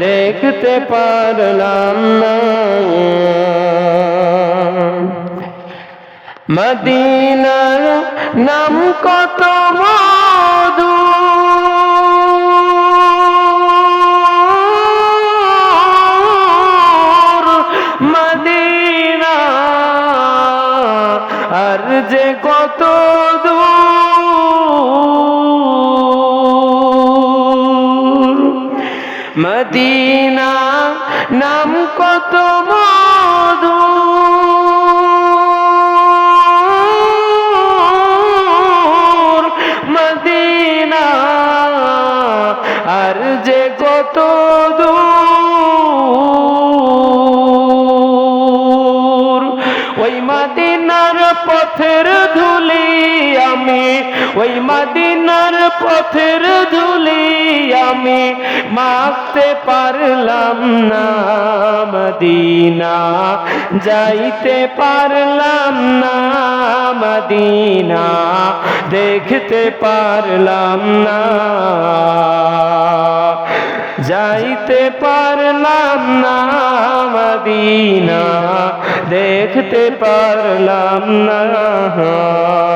দেখতে পারলাম না। মদিনার নাম কত মধু। মদিনা আর যে কত মদিনা নাম কত মধু। মদিনা আর যে কত দূর। ওই মদিনার পথের ধুলি আমি ওই মদিনার পথের ধুলি আমি মাখতে পারলাম না, মদিনা। যাইতে পারলাম না, মদিনা। দেখতে পারলাম না। যাইতে পারলাম না, মদিনা। দেখতে পারলাম না।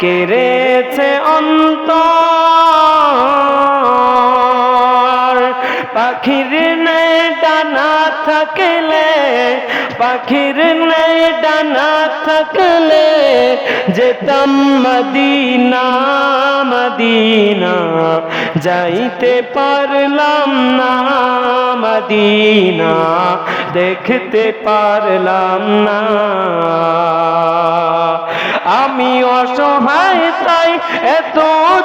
কেড়েছে অন্তর। পাখির নেই ডানা থাকলে, পাখির নেই ডানা থাকলে যেতাম মদিনা মদিনা। যাইতে পারলাম না, মদিনা। দেখতে পারলাম না। আমি অসহায় তাই এত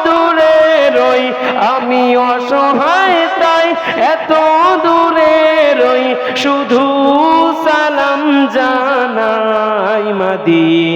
দূরে রই। আমি অসহায় তাই এত দূরে রই। শুধু সালাম জানাই